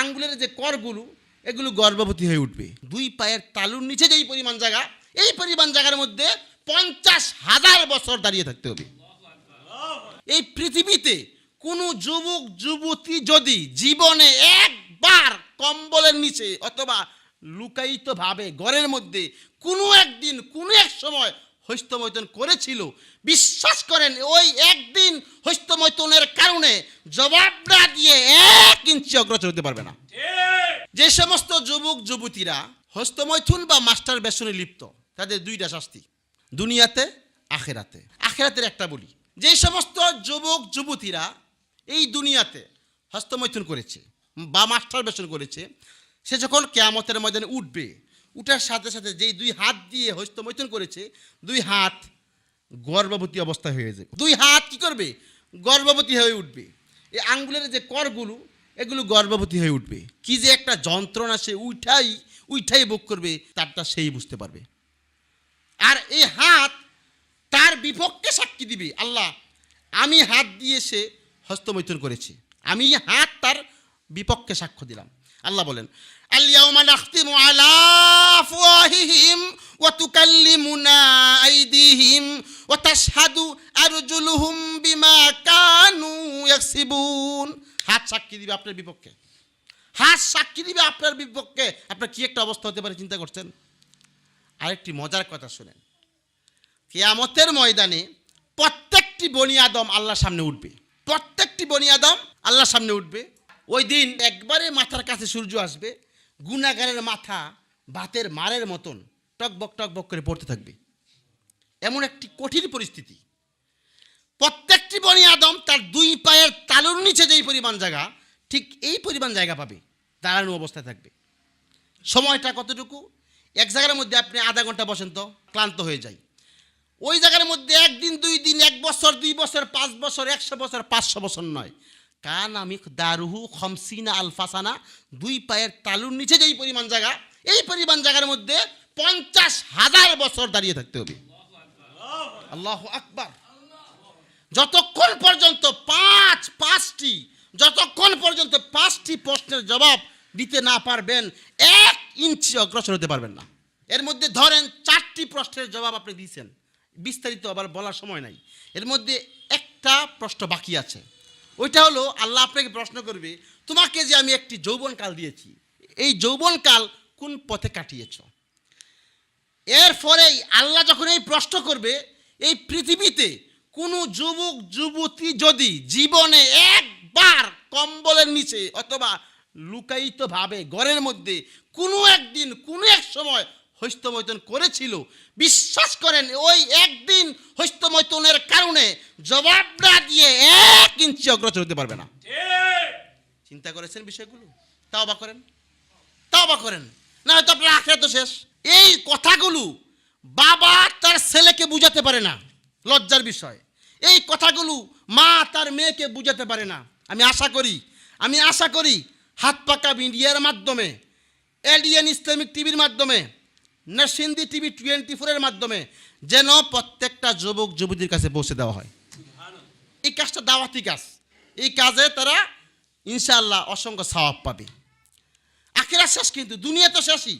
আঙ্গুলের যে করগুলো, এগুলো গর্ভবতী হয়ে উঠবে। দুই পায়ের তালুর নিচে যেই পরিমাণ জায়গা, এই পরিমাণ জায়গার মধ্যে পঞ্চাশ হাজার বছর দাঁড়িয়ে থাকতে হবে। এই পৃথিবীতে কোনো যুবক, যুবতী যদি জীবনে একবার কম্বলের নিচে অথবা লুকায়িত ভাবে ঘরের মধ্যে কোনো একদিন, কোনো এক সময় হস্তমৈথন করেছিল, বিশ্বাস করেন ওই একদিন হস্তমৈথনের কারণে জবাব না দিয়ে এক অগ্রসর হতে পারবে না। যে সমস্ত যুবক যুবতীরা হস্তমৈথুন বা মাস্টার বেসনে লিপ্ত তাদের দুইটা শাস্তি দুনিয়াতে আখেরাতে। আখেরাতের একটা বলি যে সমস্ত যুবক যুবতীরা এই দুনিয়াতে হস্তমৈথুন করেছে বা মাস্টার বেসন করেছে সে যখন কেয়ামতের ময়দানে উঠবে উঠার সাথে সাথে যেই দুই হাত দিয়ে হস্তমৈথুন করেছে দুই হাত গর্ভবতী অবস্থায় হয়ে যাবে। দুই হাত কি করবে? গর্ভবতী হয়ে উঠবে। এই আঙ্গুলের যে করগুলো এগুলো গর্ভবতী হয়ে উঠবে। কি যে একটা যন্ত্রণা সে উঠাই উঠাই বুক করবে, তারটা সেই বুঝতে পারবে। আর এই হাত তার বিপক্ষে সাক্ষী দিবে, আল্লাহ, আমি হাত দিয়ে সে হস্তমৈথুন করেছি। আমি হাত তার বিপক্ষে সাক্ষ্য দিলাম। আল্লাহ বলেন আলিয়াউমা নাখতিমু আলা আফওয়াহিহিম ওয়া তুকাল্লিমুনা আইদিহিম ওয়া তাশহাদু আরজুলুহুম বিমা কানু হাত সাক্ষী দিবে আপনার বিপক্ষে। হাত সাক্ষী দিবে আপনার বিপক্ষে। আপনার কি একটা অবস্থা হতে পারে চিন্তা করছেন? আরেকটি মজার কথা শুনেন। কেয়ামতের ময়দানে প্রত্যেকটি বনি আদম আল্লাহর সামনে উঠবে। প্রত্যেকটি বনি আদম আল্লাহর সামনে উঠবে। ওই দিন একবারে মাথার কাছে সূর্য আসবে। গুনাগারের মাথা ভাতের মারের মতন টকবক টকবক করে পড়তে থাকবে। এমন একটি কঠিন পরিস্থিতি। বনি আদম তার দুই পায়ের তালুর নিচে যেই পরিমাণ জায়গা, ঠিক এই পরিমাণ জায়গা পাবে, দাঁড়ানো অবস্থায় থাকবে। সময়টা কতটুকু? এক জায়গার মধ্যে আপনি আধা ঘণ্টা বসেন তো, ক্লান্ত হয়ে যায় ওই জায়গার মধ্যে একদিন, দুই দিন, এক বছর, দুই বছর, পাঁচ বছর, একশো বছর, পাঁচশো বছর নয়। কান আমি দারুহু খমসিনা আলফাসানা, দুই পায়ের তালুর নিচে যেই পরিমাণ জায়গা, এই পরিমাণ জায়গার মধ্যে পঞ্চাশ হাজার বছর দাঁড়িয়ে থাকতে হবে। আল্লাহ আকবার। যতক্ষণ পর্যন্ত পাঁচ, পাঁচটি, যতক্ষণ পর্যন্ত পাঁচটি প্রশ্নের জবাব দিতে না পারবেন, এক ইঞ্চি অগ্রসর হতে পারবেন না। এর মধ্যে ধরেন চারটি প্রশ্নের জবাব আপনি দিয়েছেন। বিস্তারিত আবার বলার সময় নাই। এর মধ্যে একটা প্রশ্ন বাকি আছে। ওইটা হলো, আল্লাহ আপনাকে প্রশ্ন করবে, তোমাকে যে আমি একটি যৌবনকাল দিয়েছি, এই যৌবনকাল কোন পথে কাটিয়েছ? এরপরেই আল্লাহ যখন এই প্রশ্ন করবে, এই পৃথিবীতে কোনো যুবক যুবতী যদি জীবনে একবার কম্বলের নিচে অথবা লুকায়িত ভাবে ঘরের মধ্যে কোনো একদিন কোনো এক সময় হস্তমৈথন করেছিল বিশ্বাস করেন ওই একদিন হস্তমৈথনের কারণে জবাব না দিয়ে এক ইঞ্চি অগ্রসর হতে পারবে না। চিন্তা করেছেন বিষয়গুলো? তাও বা করেন। তাও বা করেন। না হয়তো আপনার আখড়া তো শেষ। এই কথাগুলো বাবা তার ছেলেকে বুঝাতে পারে না। লজ্জার বিষয়। এই কথাগুলো মা তার মেয়েকে বুঝাতে পারে না। আমি আশা করি, আমি আশা করি হাত পাকা মিডিয়ার মাধ্যমে এলিয়ান ইসলামিক টিভির মাধ্যমে নরসিন্দি টিভি টোয়েন্টি ফোরের মাধ্যমে যেন প্রত্যেকটা যুবক, যুবতীর কাছে পৌঁছে দেওয়া হয়। এই কাজটা দাওয়াতি কাজ। এই কাজে তারা ইনশাআল্লাহ অসংখ্য সওয়াব পাবে। আখেরা শেষ কিন্তু, দুনিয়া তো শেষই।